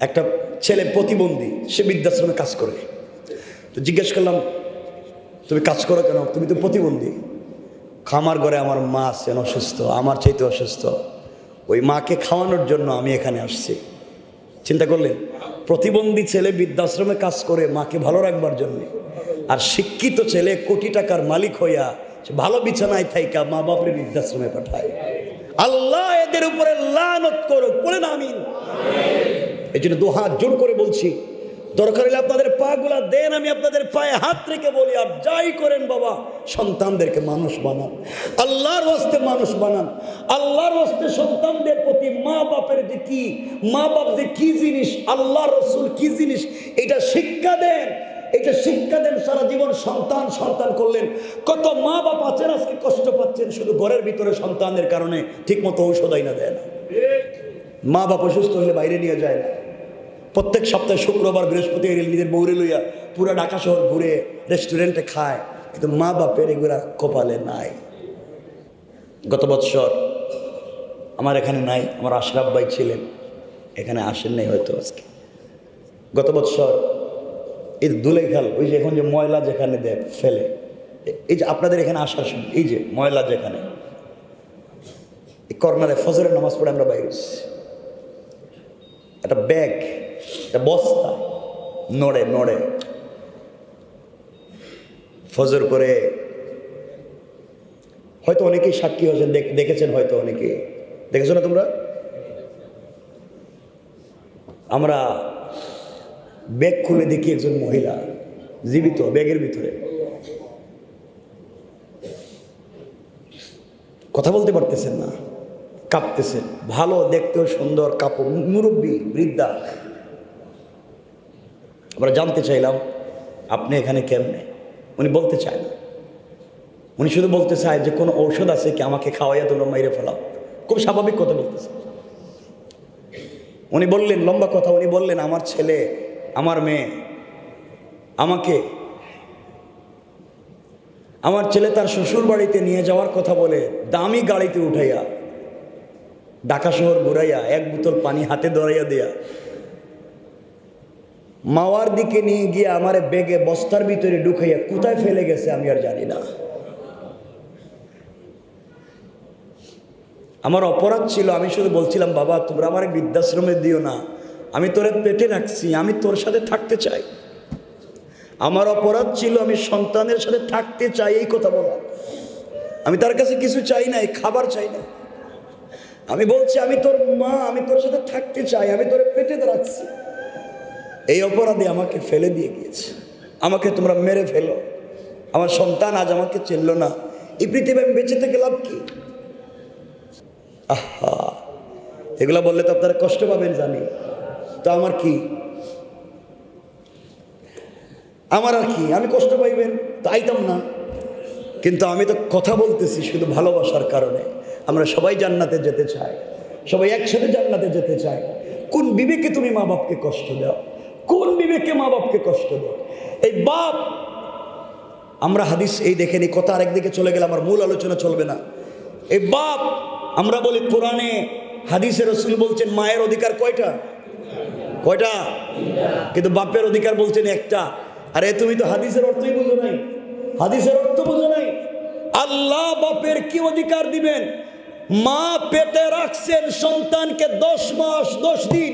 একটা ছেলে প্রতিবন্ধী, সে বৃদ্ধাশ্রমে কাজ করে। তো জিজ্ঞেস করলাম, তুমি কাজ করো কেন? তুমি তো প্রতিবন্ধী। খামার ঘরে আমার মা আছেন অসুস্থ, আমার চাইতে অসুস্থ। ওই মাকে খাওয়ানোর জন্য আমি এখানে আসছি। চিন্তা করলেন, প্রতিবন্ধী ছেলে বৃদ্ধাশ্রমে কাজ করে মাকে ভালো রাখবার জন্য। আর শিক্ষিত ছেলে কোটি টাকার মালিক হইয়া সে ভালো বিছানায় থাইকা মা বাপরে বৃদ্ধাশ্রমে পাঠায়। আল্লাহ এদের উপরে লানত করুক, বলেন আমিন। এই জন্য দু হাত জোর করে বলছি দরকার হলে আপনাদের পাগুলা দেন আমি আপনাদের পায়ে হাত রেখে বলি আর যাই করেন বাবা সন্তানদেরকে মানুষ বানান আল্লাহর হস্তে মানুষ বানান আল্লাহর হস্তে সন্তানদের প্রতি মা বাপের যে কি মা বাপ যে কি জিনিস আল্লাহ রসুল কি জিনিস এটা শিক্ষা দেন এটা শিক্ষা দেন সারা জীবন সন্তান সন্তান করলেন। কত মা বাপ আছেন আজকে কষ্ট পাচ্ছেন শুধু ঘরের ভিতরে সন্তানের কারণে ঠিকমতো ঔষধ আইনা দেয় না। মা বাপ অসুস্থ হলে বাইরে নিয়ে যায় না। প্রত্যেক সপ্তাহে শুক্রবার বৃহস্পতি নিজের বৌরে লইয়া পুরো ঢাকা শহর ঘুরে রেস্টুরেন্টে খায়। কিন্তু মা বাপের এগুলা কপালে নাই। গত বৎসর আমার এখানে নাই, আমার আশরাফ ভাই ছিলেন। এখানে আসেন নাই হয়তো আজকে। গত বৎসর এই দুলেখাল, ওই যে এখন যে ময়লা যেখানে দেয়, ফেলে। এই যে আপনাদের এখানে আসার সময়, এই যে ময়লা যেখানে, এই কর্নারে ফজরের নামাজ পড়ে আমরা বাইরে। একটা ব্যাগ একটা বস্তা। নড়ে নড়ে। ফজর করে হয়তো অনেকেই সাক্ষী হয়েছেন দেখেছেন হয়তো অনেকে। দেখেছ না তোমরা? আমরা ব্যাগ খুলে দেখি একজন মহিলা, জীবিত ব্যাগের ভিতরে। কথা বলতে পারতেছেন না, কাঁপতেছেন। ভালো, দেখতেও সুন্দর, কাপড়, মুরব্বী, বৃদ্ধা। আমরা জানতে চাইলাম, আপনি এখানে কেমনে? উনি বলতে চায় না। উনি শুধু বলতে চায় যে, কোনো ঔষধ আছে কি আমাকে খাওয়াইয়া তোমরা মাইরে ফেলাও? খুব স্বাভাবিক কথা বলতেছে। উনি বললেন, লম্বা কথা, উনি বললেন, আমার ছেলে, আমার মেয়ে, আমাকে, আমার ছেলে তার শ্বশুর বাড়িতে নিয়ে যাওয়ার কথা বলে দামি গাড়িতে উঠাইয়া, ঢাকা শহর ঘুরাইয়া এক বোতল পানি হাতে ধরাইয়া দেয়া মাওয়ার দিকে নিয়ে গিয়ে আমার বেগে বস্তার ভিতরে ঢুকাইয়া কোথায় ফেলে গেছে আমি আর জানি না। আমার অপরাধ ছিল, আমি শুধু বলছিলাম, বাবা, তোমরা আমার বৃদ্ধাশ্রমে দিও না। আমি তোরে পেটে রাখছি, আমি তোর সাথে থাকতে চাই। আমার অপরাধ ছিল, আমি সন্তানের সাথে থাকতে চাই, এই কথা বলা। আমি তার কাছে কিছু চাই নাই, খাবার চাই না আমি বলছি, আমি তোর মা, আমি তোর সাথে থাকতে চাই, আমি তোর পেটে রাখছি। এই অপরাধে আমাকে ফেলে দিয়ে গিয়েছে। আমাকে তোমরা মেরে ফেলো। আমার সন্তান আজ আমাকে চিনল না। এই পৃথিবী আমি বেঁচে থেকে লাভ কি? আহা! এগুলা বললে তো আপনারা কষ্ট পাবেন জানি। তো আমার কি? আমার আর কি? আমি কষ্ট পাইবেন? তো আইতাম না। কিন্তু আমি তো কথা বলতেছি শুধু ভালোবাসার কারণে। আমরা সবাই জান্নাতে যেতে চাই। সবাই একসাথে জান্নাতে যেতে চাই। কোন বিবেকে তুমি মা বাপকে কষ্ট দাও? বিবেকে মা বাপকে কষ্ট দাও এই বাপ, আমরা হাদিস এই দেখে নি কথা আরেকদিকে চলে গেলে আমার মূল আলোচনা চলবে না। এই বাপ, আমরা বলি কোরআনে হাদিসে রসুল বলছেন, মায়ের অধিকার কয়টা? কয়টা? কিন্তু বাপের অধিকার বলছেন একটা। আরে, তুমি তো হাদিসের অর্থই বুঝো নাই। হাদিসের অর্থ বুঝো নাই। আল্লাহ বাপের কি অধিকার দিবেন? মা পেটে রাখছেন সন্তানকে দশ মাস, দশ দিন।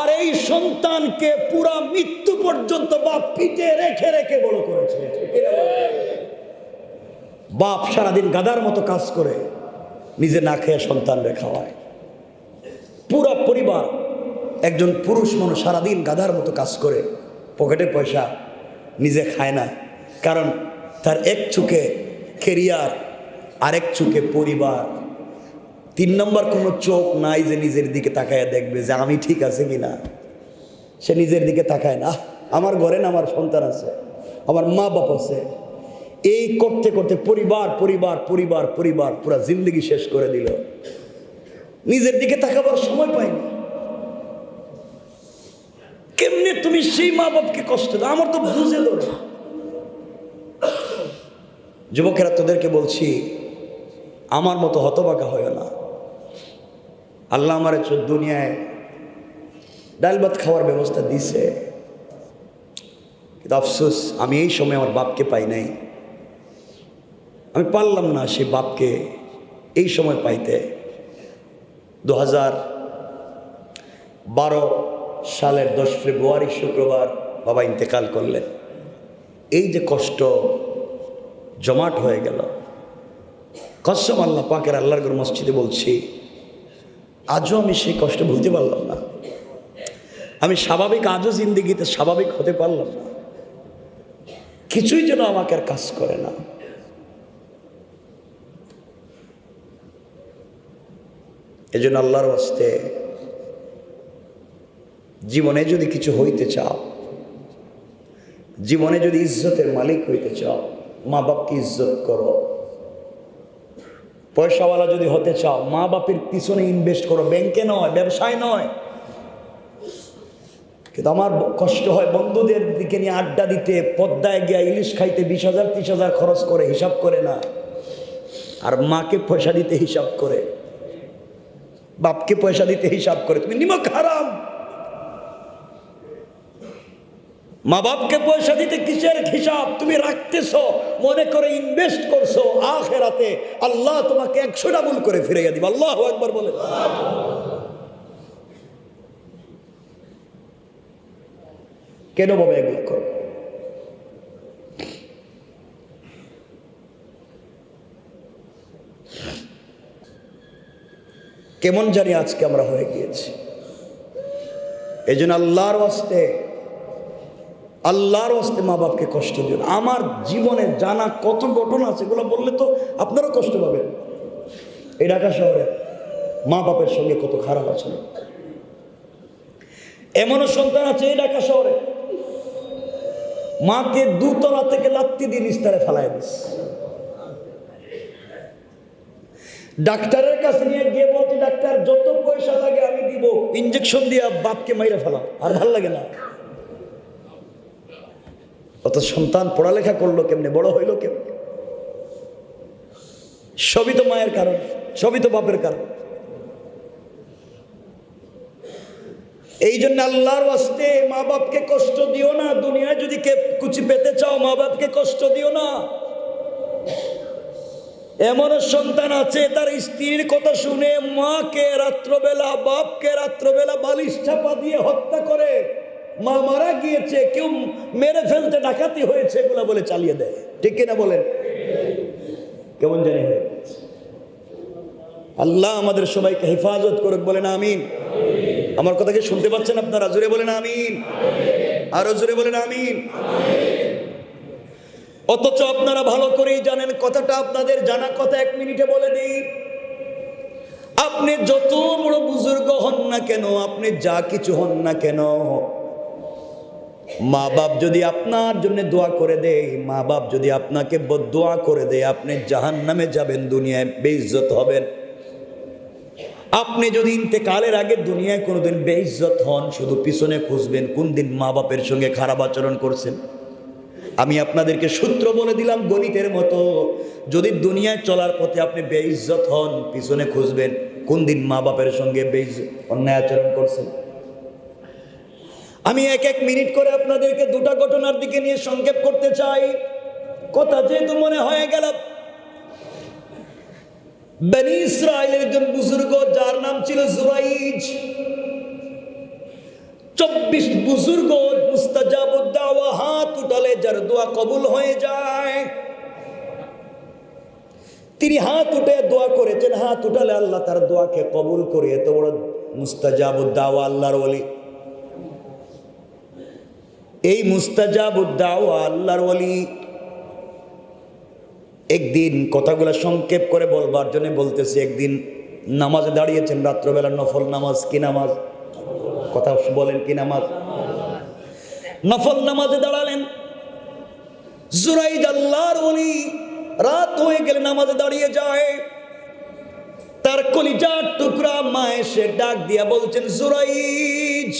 আর এই সন্তানকে পুরা মৃত্যু পর্যন্ত বাপ পিঠে রেখে রেখে বড় করেছে। বাপ সারাদিন গাদার মতো কাজ করে, নিজে না খেয়ে সন্তানরে খাওয়ায়। পুরা পরিবার একজন পুরুষ মানুষ সারাদিন গাদার মতো কাজ করে, পকেটে পয়সা নিজে খায় না। কারণ তার এক চুকে কেরিয়ার, আরেক চুকে পরিবার। তিন নম্বর কোনো চোখ নাই যে নিজের দিকে তাকায় দেখবে যে আমি ঠিক আছে কি না। সে নিজের দিকে তাকায় না। আমার ঘরে না আমার সন্তান আছে, আমার মা বাপ আছে। এই করতে করতে পরিবার পরিবার পরিবার পরিবার পুরা জিন্দগি শেষ করে দিল। নিজের দিকে তাকাবার সময় পাইনি। কেমনে তুমি সেই মা বাপকে কষ্ট দাও? আমার তো বুঝে ধরে যুবকেরা তোদেরকে বলছি, আমার মতো হতবাকা হয় না। আল্লাহ আমার দুনিয়ায় ডাল ভাত খাওয়ার ব্যবস্থা দিছে। কিন্তু আফসোস, আমি এই সময় আমার বাপকে পাই নাই। আমি পারলাম না সে বাপকে এই সময় পাইতে। দু বারো সালের দশ ফেব্রুয়ারি শুক্রবার বাবা ইন্তেকাল করলেন। এই যে কষ্ট জমাট হয়ে গেল। কসম আল্লাহ পাকের আল্লাহর মসজিদে বলছি আজও আমি সেই কষ্ট ভুলতে পারলাম না। আমি স্বাভাবিক, আজও জিন্দিগিতে স্বাভাবিক হতে পারলাম না। কিছুই যেন আমাকে আর কাজ করে না। এই জন্য আল্লাহর বাস্তে জীবনে যদি কিছু হইতে চাও, জীবনে যদি ইজ্জতের মালিক হইতে চাও মা বাপকে ইজ্জত করো। পয়সাওয়ালা যদি হতে চাও, মা বাপের পিছনে ইনভেস্ট করো। ব্যাংকে নয়, ব্যবসায় নয়। কিন্তু আমার কষ্ট হয় বন্ধুদের দিকে নিয়ে আড্ডা দিতে, পদ্মায় গিয়া ইলিশ খাইতে বিশ হাজার, ত্রিশ হাজার খরচ করে, হিসাব করে না। আর মাকে পয়সা দিতে হিসাব করে। বাপকে পয়সা দিতে হিসাব করে। তুমি নিমক হারাম! মা বাপকে পয়সা দিতে কিসের হিসাব তুমি রাখতেছো? মনে করে ইনভেস্ট করছ আখেরাতে। আল্লাহ তোমাকে একশো ডাবল করে ফিরে দিব। আল্লাহ একবার বলে। কেন বাবা এগুলো করো? কেমন জানি আজকে আমরা হয়ে গিয়েছি। এই জন্য আল্লাহর ওয়াস্তে আল্লাহর হস্তে মা বাপকে কষ্ট দিন আমার জীবনে জানা কত ঘটনা আছে, এগুলো বললে তো আপনারও কষ্ট পাবেন এই ঢাকা শহরে মা বাপের সঙ্গে কত খারাপ আছে। এমনও সন্তান আছে এই ঢাকা শহরে। মাকে দুতলা থেকে লাত্তি দিয়ে নিস্তারে ফেলায় দিস। ডাক্তারের কাছে নিয়ে গিয়ে বলছি, ডাক্তার, যত পয়সা লাগে আমি দিব। ইঞ্জেকশন দিয়ে বাপকে মাইরে ফেলাম আর ভালো লাগে না। অত সন্তান পড়ালেখা করল কেমনে? বড় হইল কেমনে? সবই তো মায়ের কারণ, সবই তো বাপের কারণ। এই জন্য আল্লাহর আসতে মা বাপকে কষ্ট দিও না, দুনিয়ায় যদি কে কুচি পেতে চাও মা বাপকে কষ্ট দিও না। এমন সন্তান আছে, তার স্ত্রীর কথা শুনে মাকে রাত্রবেলা, বাপকে রাত্রবেলা বালিশ চাপা দিয়ে হত্যা করে। মা মারা গিয়েছে, কেউ মেরে ফেলতে ডাকাতি হয়েছে এগুলো বলে চালিয়ে দেয়। ঠিক কিনা বলেন? কেমন জানি হয়ে আল্লাহ আমাদের সবাইকে হেফাজত করুক, বলেন আমিন। আমার কথা কথাকে শুনতে পাচ্ছেন আপনারা? জোরে বলেন আমিন। আরও জোরে বলেন আমিন। অথচ আপনারা ভালো করেই জানেন, কথাটা আপনাদের জানা কথা এক মিনিটে বলে দিই। আপনি যত বড় বুজুর্গ হন না কেন, আপনি যা কিছু হন না কেন মা বাপ যদি আপনার জন্য দোয়া করে দেয় মা বাপ যদি আপনাকে দোয়া করে দেয়, আপনি জাহান নামে যাবেন, দুনিয়ায় বেইজ্জত হবেন। আপনি যদি ইন্তেকালের আগে দুনিয়ায় কোনোদিন বেইজ্জত হন, শুধু পিছনে খুঁজবেন, কোন দিন মা বাপের সঙ্গে খারাপ আচরণ করছেন। আমি আপনাদেরকে সূত্র বলে দিলাম, গণিতের মতো। যদি দুনিয়ায় চলার পথে আপনি বেইজ্জত হন, পিছনে খুঁজবেন, কোন দিন মা বাপের সঙ্গে বেইজ অন্যায় আচরণ করছেন। আমি এক এক মিনিট করে আপনাদেরকে দুটা ঘটনার দিকে নিয়ে সংক্ষেপ করতে চাই। কথা যেহেতু মনে হয়ে গেল, বেনি ইসরায়েলের একজন বুজুর্গ, যার নাম ছিল জুরাইজ। চব্বিশ বুজুর্গ মুস্তাজাবুদ্দাওয়া, হাত উঠালে যার দোয়া কবুল হয়ে যায়। তিনি হাত উঠে দোয়া করেছেন, হাত উঠালে আল্লাহ তার দোয়াকে কবুল করে এত বড় মুস্তাজাবুদ্দাওয়া, আল্লাহর ওলি। এই মুস্তাজাবুদ্দাওয়া আল্লাহর ওলি। একদিন কথাগুলো সংক্ষেপ করে বলবার জন্য বলতেছি, একদিন নামাজে দাঁড়িয়েছেন রাত্রবেলা নফল নামাজ কি নামাজ? কথা বলেন কি নামাজ? নফল নামাজে দাঁড়ালেন। জুরাইদ আল্লাহর ওলি রাত হয়ে গেলে নামাজে দাঁড়িয়ে যায়। তার কলিজার টুকরা মা এসে ডাক দিয়া বলছেন, জুরাইজ!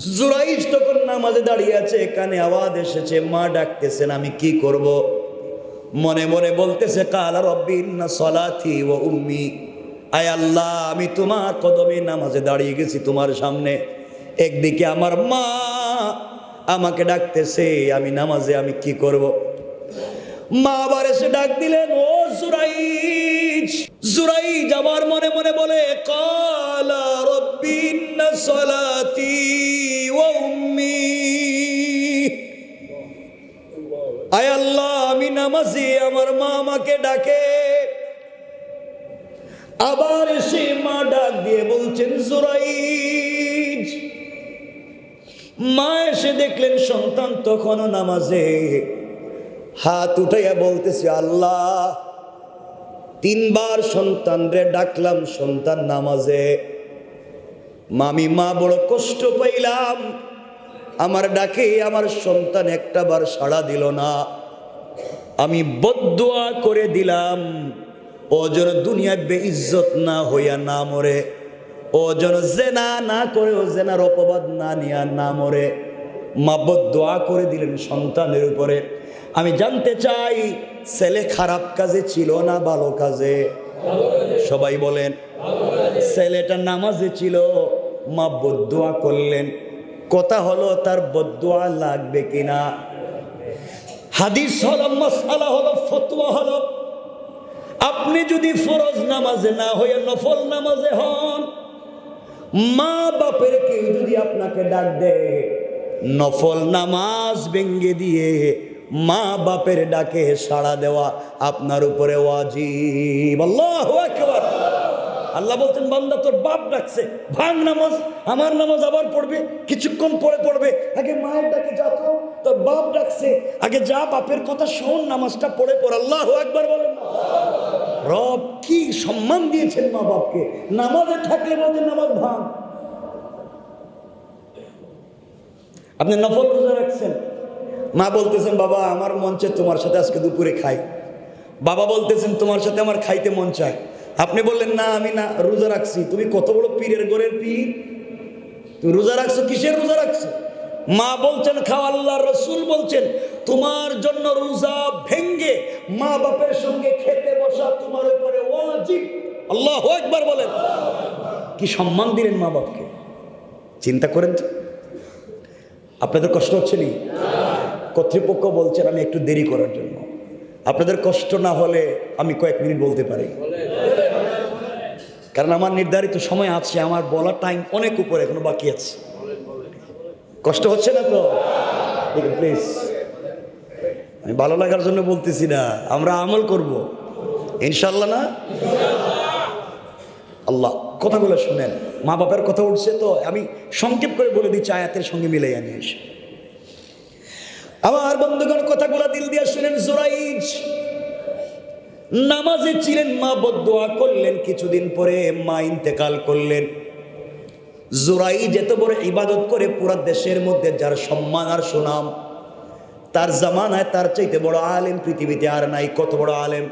জুরাইজ তখন নামাজে দাঁড়িয়ে আছে, কানে আওয়াজ এসেছে, মা ডাকতেছেন, আমি কি করব? মনে মনে বলতেছে, কালা রব্বি ইন্না সলাথি ও উম্মি। আয় আল্লাহ, আমি তোমার কদমে নামাজে দাঁড়িয়ে গেছি তোমার সামনে। একদিকে আমার মা আমাকে ডাকতেছে, আমি নামাজে, আমি কি করব। মা আবার এসে ডাক দিলেন, ও জুরাইজ জুরাইজ আমার মনে মনে বলে, কালা রব্বিন্না সলাতি আয় আল্লাহ, আমি নামাজি, আমার মা আমাকে ডাকে। আবার এসে মা ডাক দিয়ে বলছেন, জোরাইজ, মা এসে দেখলেন সন্তান তখনও নামাজে। হাত উঠাইয়া বলতেছে, আল্লাহ, তিনবার সন্তানরে ডাকলাম, সন্তান নামাজে। মামি, মা, বড় কষ্ট পাইলাম। আমার ডাকে আমার সন্তান একটা বার সাড়া দিল না। আমি বদুয়া করে দিলাম। ও যেন দুনিয়ায় বেইজ্জত না হইয়া না মরে। ও যেন জেনা না করে ও জেনার অপবাদ না নিয়া না মরে। মা বদুয়া করে দিলেন সন্তানের উপরে। আমি জানতে চাই, ছেলে খারাপ কাজে ছিল না ভালো কাজে? সবাই বলেন, ছেলেটা নামাজে ছিল, মা বদুয়া করলেন। কথা হলো, তার বদুয়া লাগবে কিনা? হাদিস হলো মশালা হলো, ফতুয়া হলো। আপনি যদি ফরজ নামাজে না হয়ে নফল নামাজে হন মা বাপের কেউ যদি আপনাকে ডাক দেয় নফল নামাজ ভেঙ্গে দিয়ে মা বাপের ডাকে সাড়া দেওয়া আপনার উপরে ওয়াজিব। আল্লাহু আকবার। আল্লাহ বলতেন বান্দা, তোর বাপ ডাকছে, ভাঙ নামাজ, আমার নামাজ আবার পড়বে, কিছুক্ষণ পরে পড়বে। আগে মায়ের ডাকে যা তো তোর বাপ ডাকছে। আগে যা বাপের কথা শোন, নামাজটা পড়ে পড়, আল্লাহ একবার বলেন। রব কি সম্মান দিয়েছেন মা বাপকে? নামাজে থাকলে বলতে নামাজ ভাঙ। আপনি নফল রোজা রাখছেন। মা বলতেছেন, বাবা, আমার চায় তোমার সাথে আজকে দুপুরে খাই। বাবা বলতেছেন, তোমার সাথে আমার খাইতে মন চায়। আপনি বললেন, না, আমি না, রোজা রাখছি। তুমি কত বড় পীরের ঘরের পীর? তুমি রোজা রাখছো? কিসের রোজা রাখছো? মা বলছেন খাও আল্লাহ রসুল বলছেন, তোমার জন্য রোজা ভেঙ্গে মা বাপের সঙ্গে খেতে বসা তোমার উপরে আল্লাহ একবার বলেন। কি সম্মান দিলেন মা বাপকে? চিন্তা করেন তো। আপনাদের কষ্ট হচ্ছে নি? কর্তৃপক্ষ বলছেন, আমি একটু দেরি করার জন্য। আপনাদের কষ্ট না হলে আমি কয়েক মিনিট বলতে পারি। কারণ আমার নির্ধারিত সময় আছে, আমার বলার টাইম অনেক উপরে এখনও বাকি আছে। কষ্ট হচ্ছে না তো? প্লিজ আমি ভালো লাগার জন্য বলতেছি না, আমরা আমল করব। ইনশাল্লাহ না? আল্লাহ, কথাগুলো শুনেন। মা বাবার কথা উঠছে তো, আমি সংক্ষেপ করে বলে দিচ্ছি, আয়াতের সঙ্গে মিলে আনি আমার বন্ধুগণ, কথাগুলো দিল দিয়ে শুনেন, জোরাইজ। নামাজে ছিলেন, মা বদোয়া করলেন, কিছুদিন পরে মা ইন্তেকাল করলেন। জোরাই যেত বড় ইবাদত করে পুরা দেশের মধ্যে যার সম্মান আর সুনাম, তার জামানায় তার চাইতে বড় আলেম পৃথিবীতে আর নাই, কত বড় আলেম।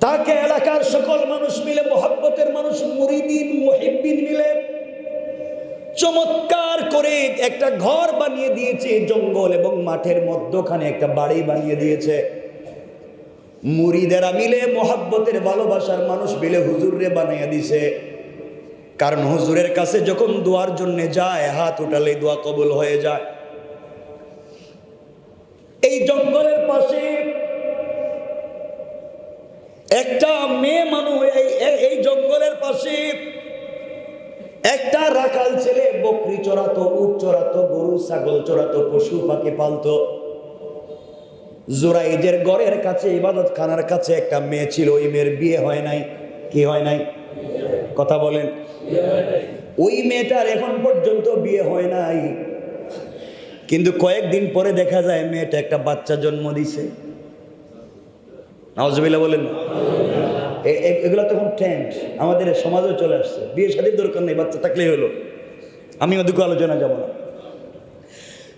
তাকে এলাকার সকল মানুষ মিলে, মোহাব্বতের মানুষ, মুরিদিন, মুহিব্বিন মিলে চমৎকার করে একটা ঘর বানিয়ে দিয়েছে, জঙ্গল এবং মাঠের মধ্যখানে একটা বাড়ি বানিয়ে দিয়েছে। মুরিদেরা মিলে মোহাব্বতের ভালোবাসার মানুষ মিলে হুজুরে বানিয়ে দিছে। কারণ হুজুরের কাছে যখন দোয়ার জন্য যায়, হাত উঠালে দোয়া কবুল হয়ে যায়। এই জঙ্গলের পাশে একটা মেয়ে মানুষ এই জঙ্গলের পাশে একটা রাখাল ছেলে বকরি চড়াতো, উট চড়াতো, গরু, ছাগল চড়াতো, পশু, পাখি পালতো। জোরাইদের গড়ের কাছে ইবাদত খানার কাছে একটা মেয়ে ছিল, ওই মেয়ের বিয়ে হয় নাই। কি হয় নাই? কথা বলেন। ওই মেয়েটার এখন পর্যন্ত বিয়ে হয় নাই। কিন্তু কয়েকদিন পরে দেখা যায় মেয়েটা একটা বাচ্চা জন্ম দিছে। নওয়াজবিল্লা বলেন। এগুলো তখন ট্রেন্ড আমাদের সমাজেও চলে আসছে। বিয়ে শাদির দরকার নেই, বাচ্চা থাকলেই হলো। আমি ওদিকে আলোচনা যাব না।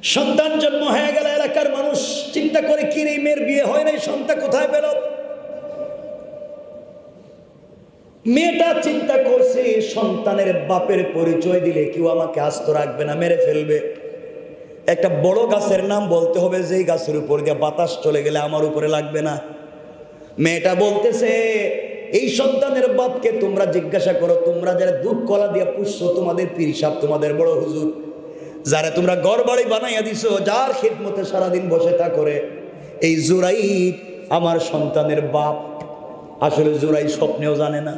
সন্তান জন্ম হয়ে গেল এলাকার মানুষ চিন্তা করে কি রে, মেয়ের বিয়ে হয় নাই সন্তান কোথায় পেল? মেয়েটা চিন্তা করছে সন্তানের বাপের পরিচয় দিলে কেউ আমাকে আস্ত রাখবে না মেরে ফেলবে। একটা বড় গাছের নাম বলতে হবে যেই গাছের উপর দিয়ে বাতাস চলে গেলে আমার উপরে লাগবে না। মেয়েটা বলতেছে এই সন্তানের বাপকে তোমরা জিজ্ঞাসা করো তোমরা যারা দুধ কলা দিয়ে পুষছো তোমাদের পীর সাহেব তোমাদের বড় হুজুর যারা তোমরা ঘর বাড়ি বানাইয়া দিছো, যার খেদমতে সারাদিন বসে তা করে এই জুরাই আমার সন্তানের বাপ। আসলে জুরাই স্বপ্নেও জানে না।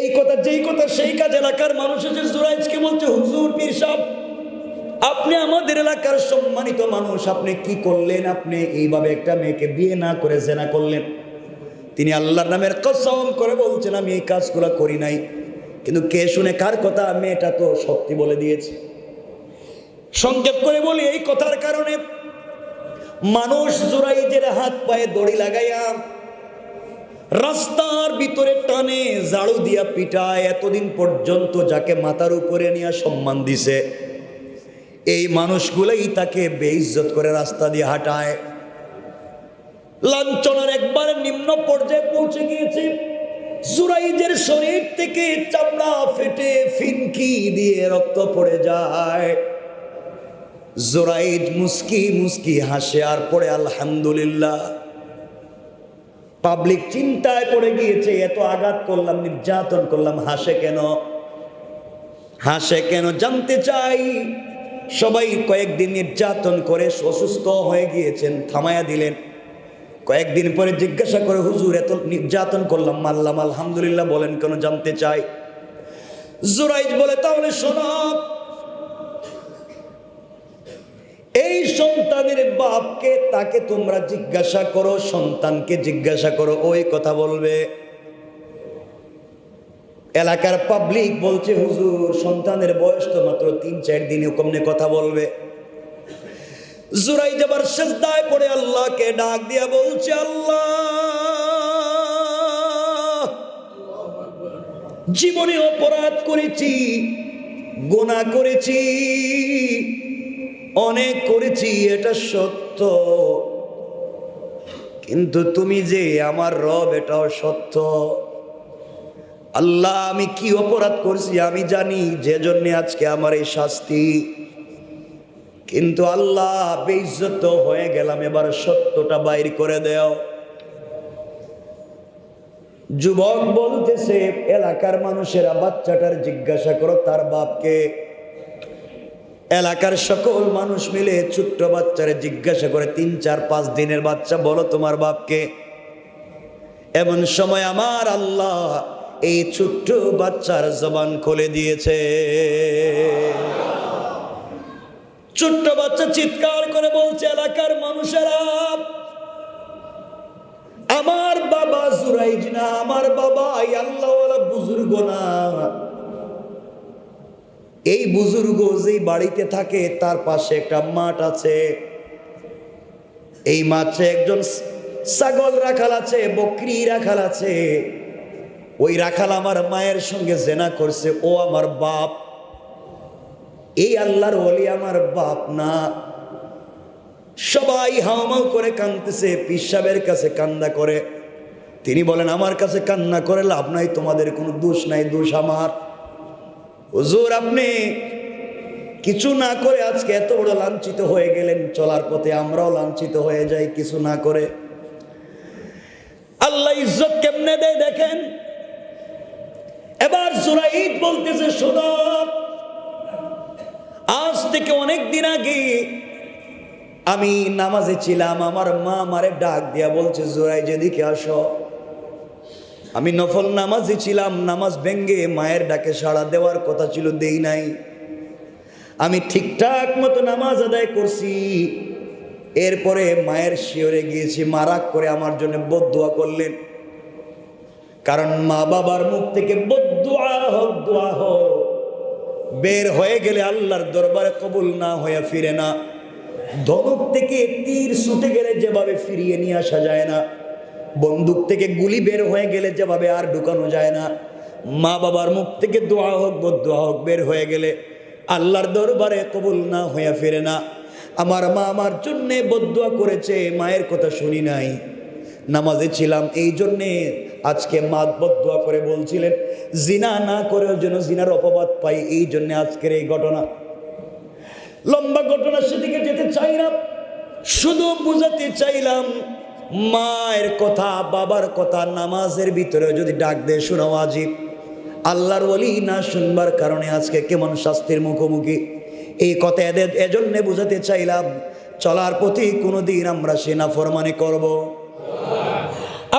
এই কথা, যেই কথা সেই কাজ এলাকার মানুষ এসে জুরাইজকে বলছে, হুজুর, পীর সাহেব, আপনি আমাদের এলাকার সম্মানিত মানুষ, আপনি কি করলেন? আপনি এইভাবে একটা মেয়েকে বিয়ে না করে জেনা করলেন? তিনি আল্লাহর নামের কসম করে বলছেন, আমি এই কাজগুলো করি নাই। কিন্তু কে শুনে কার কথা? মেয়েটা তো সত্যি বলে দিয়েছে। সংক্ষেপ করে বলি, এই কথার কারণে মানুষ জোরাইজের হাত পায়ে দড়ি লাগাইয়া রাস্তার ভিতরে টানে, ঝাড়ু দিয়া পিটায়, এতদিন পর্যন্ত যাকে মাথার উপরে নিয়ে সম্মান দিছে, এই মানুষগুলাই তাকে বেইজ্জত করে রাস্তা দিয়ে হাঁটায়। লাঞ্ছনার একবারে নিম্ন পর্যায়ে পৌঁছে গিয়েছে। সুরাইজের শরীর থেকে চামড়া ফেটে ফিনকি দিয়ে রক্ত পড়ে যায়। জোরাইদ মুস্কি মুস্কি হাসে, আর পড়ে আলহামদুলিল্লাহ। পাবলিক চিন্তায় পড়ে গিয়েছে, এত আঘাত করলাম, নির্যাতন করলাম, হাসে কেন? হাসে কেন? জানতে চাই। সবাই কয়েকদিন নির্যাতন করে অসুস্থ হয়ে গিয়েছেন, থামায়া দিলেন। কয়েকদিন পরে জিজ্ঞাসা করে, হুজুর, এত নির্যাতন করলাম, মারলাম, আলহামদুলিল্লাহ, বলেন কেন জানতে চাই? জুরাইজ বলে, তাহলে শোনো, এই সন্তানের বাপকে তাকে তোমরা জিজ্ঞাসা করো, সন্তানকে জিজ্ঞাসা করো, ওই কথা বলবে। এলাকার পাবলিক বলছে, হুজুর, সন্তানের বয়স তো মাত্র তিন চার দিনে কমনে কথা বলবে। জুরাই যাবার সেজদায় পড়ে আল্লাহকে ডাক দিয়া বলছে, আল্লাহ, জীবনে অপরাধ করেছি, গোনা করেছি, অনেক করেছি, এটা সত্য। কিন্তু তুমি যে আমার রব, এটাও সত্য। আল্লাহ, আমি কি অপরাধ করছি আমি জানি যে জন্যে আজকে আমার এই শাস্তি কিন্তু আল্লাহ বেইজ্জত হয়ে গেলাম, এবার সত্যটা বাইর করে দেও। যুবক বলতেছে, এলাকার মানুষেরা বাচ্চাটার জিজ্ঞাসা করো, তার বাপকে। এলাকার সকল মানুষ মিলে ছোট্ট বাচ্চারে জিজ্ঞাসা করে, তিন, চার, পাঁচ দিনের বাচ্চা, বলো তোমার বাপকে। এমন সময় আমার আল্লাহ এই ছোট্ট বাচ্চার জবান খুলে দিয়েছে। ছোট্ট বাচ্চা চিৎকার করে বলছে, এলাকার মানুষেরা, আমার বাবা জুরাইজ না, আমার বাবা আল্লাহওয়ালা বুজুর্গ না। এই বুজুর্গ যেই বাড়িতে থাকে, তার পাশে একটা মাঠ আছে। এই মাঠে একজন ছাগল রাখাল আছে, বকরি রাখাল আছে। ওই রাখাল আমার মায়ের সঙ্গে জেনা করছে, ও আমার বাপ এই আল্লাহর ওলি আমার বাপ না। সবাই হাওমাও করে কান্দতেছে পিসাবের কাছে কান্না করে। তিনি বলেন, আমার কাছে কান্না করে লাভ নাই, তোমাদের কোনো দোষ নাই, দোষ আমার। হুজুর, আপনি কিছু না করে আজকে এত বড় লাঞ্ছিত হয়ে গেলেন, চলার পথে আমরাও লাঞ্ছিত হয়ে যাই কিছু না করে। আল্লাহ ইজ্জত কেমনে দেয় দেখেন? এবার জুরাইদ বলতেছে, শোনো আজ থেকে অনেক দিন আগে আমি নামাজে ছিলাম, আমার মা আমারে ডাক দিয়া বলছে জোরাই যেদিকে আসো। আমি নফল নামাজে ছিলাম, নামাজ ভেঙ্গে মায়ের ডাকে সাড়া দেওয়ার কথা ছিল, দেই নাই। আমি ঠিকঠাক মতো নামাজ আদায় করছি। এরপরে মায়ের শিওরে গিয়েছি, মারাক করে আমার জন্য বদুয়া করলেন। কারণ মা বাবার মুখ থেকে বদুয়া হোক, দোয়া হোক বের হয়ে গেলে আল্লাহর দরবারে কবুল না হয়ে ফিরে না। ধনুক থেকে তীর ছুটে গেলে যেভাবে ফিরিয়ে নিয়ে আসা যায় না। বন্দুক থেকে গুলি বের হয়ে গেলে যেভাবে আর ঢুকানো যায় না। মা বাবার মুখ থেকে দোয়া হোক বদুয়া হোক, বের হয়ে গেলে আল্লাহর দরবারে কবুল না হয়ে ফিরে না। আমার মা আমার জন্যে বদুয়া করেছে, মায়ের কথা শুনি নাই। নামাজে ছিলাম, এই জন্যে আজকে মা বদুয়া করে বলছিলেন, জিনা না করেও যেন জিনার অপবাদ পাই, এই জন্য আজকের এই ঘটনা। লম্বা ঘটনা সেদিকে যেতে চাই না শুধু বুঝাতে চাইলাম, মায়ের কথা, বাবার কথা, নামাজের ভিতরে যদি ডাক দেয় শোনা ওয়াজিব আল্লাহর ওলি না শুনবার কারণে আজকে কেমন শাস্তির মুখোমুখি। এই কথা এদের এজন্যে বুঝাতে চাইলাম, চলার প্রতি কোনোদিন আমরা সে না ফরমানি করব।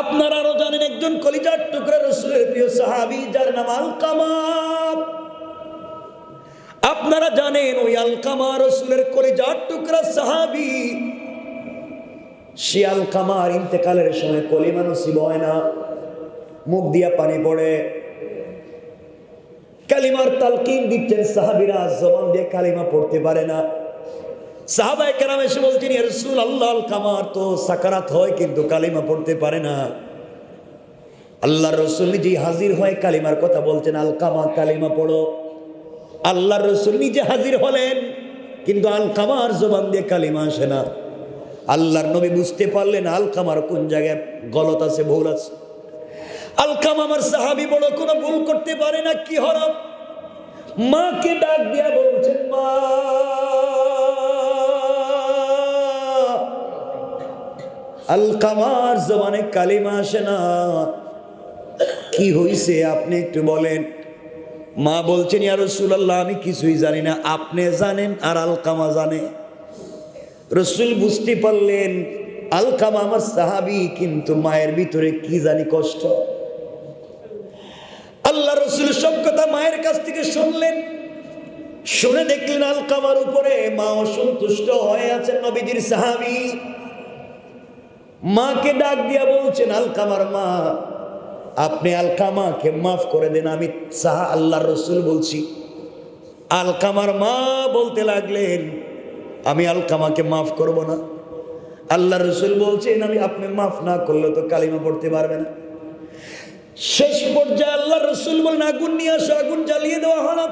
আপনারা আরও জানেন একজন কলিজার টুকরা রসুলের প্রিয় সাহাবি, যার নাম আলকামা। আপনারা জানেন ওই আলকামা রসুলের কলিজার টুকরা সাহাবি, সে আলকামার ইন্তেকালের সময় কলিমা নসিব হয় না, মুখ দিয়া পানি পড়ে। কালিমার তালকিন দিচ্ছেন সাহাবিরা, জবান দিয়ে কালিমা পড়তে পারে না। সাহাবাই কেরাম এসে বলছেন রাসূল আল্লাহ আল কামার তো সাকারাত হয় কিন্তু কালিমা পড়তে পারে না। আল্লাহ রসুল নিজে হাজির হয়, কালিমার কথা বলছেন, আল কামা কালিমা পড়ো। আল্লাহ রসুল নিজে হাজির হলেন, কিন্তু আল কামার জবান দিয়ে কালিমা আসে না। আল্লাহর নবী বুঝতে পারলেন, আল কামার কোন জায়গায় গলত আছে, ভুল আছে? আলকাম আমার সাহাবি বড় কোনো ভুল করতে পারে না, কি হরম মাকে ডাক দিয়া বলছেন, মা আলকামার জমানে কালিমা আসে না। কি হইছে আপনি একটু বলেন। মা বলছেন, ইয়া রসুলাল্লাহ, আমি কিছুই জানি না। আপনি জানেন আর আলকামা জানে। রসুল বুঝতে পারলেন, আলকামা আমার সাহাবি, কিন্তু মায়ের ভিতরে কি জানি কষ্ট। আল্লাহ রসুল সব কথা মায়ের কাছ থেকে শুনলেন। শুনে দেখলেন আলকামার উপরে মা অসন্তুষ্ট হয়ে আছেন নবীজির সাহাবি। মাকে ডাক দিয়া বলছেন, আলকামার মা, আপনি আলকামাকে মাফ করে দেন, আমি সাহা আল্লাহ রসুল বলছি। আলকামার মা বলতে লাগলেন, আমি আলকামাকে মাফ করব না। আল্লাহ রসুল বলছেন, আমি আপনি মাফ না করলে তো কালিমা পড়তে পারবে না। শেষ পর্যায়ে আল্লাহ রসুল বলেন, আগুন নিয়ে আসো, আগুন জ্বালিয়ে দেওয়া হলো।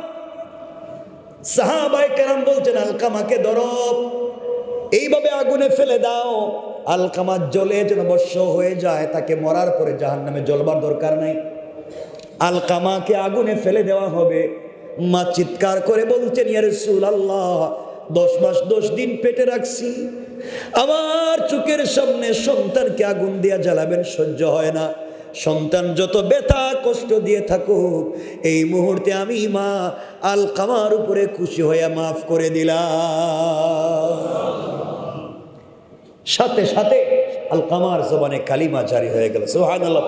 সাহাবাই কেরাম বলছেন, আলকামাকে ধরো। এইভাবে আগুনে ফেলে দাও। আলকামা জলে যেন বর্ষ হয়ে যায়, তাকে মরার পরে জাহান নামে জ্বলবার দরকার নাই। আলকামাকে আগুনে ফেলে দেওয়া হবে। মা চিৎকার করে বলছেন ইয়ার সুল আল্লাহ দশ মাস দশ দিন পেটে রাখছি। আমার চোখের সামনে সন্তানকে আগুন দিয়া জ্বালাবেন, সহ্য হয় না। সন্তান যত ব্যথা, কষ্ট দিয়ে থাকুক, এই মুহূর্তে আমি মা আল কামার উপরে খুশি হয়ে মাফ করে দিলাম। সাথে সাথে আল কামার জবানে কালিমা জারি হয়ে গেল। সোহান আল্লাহ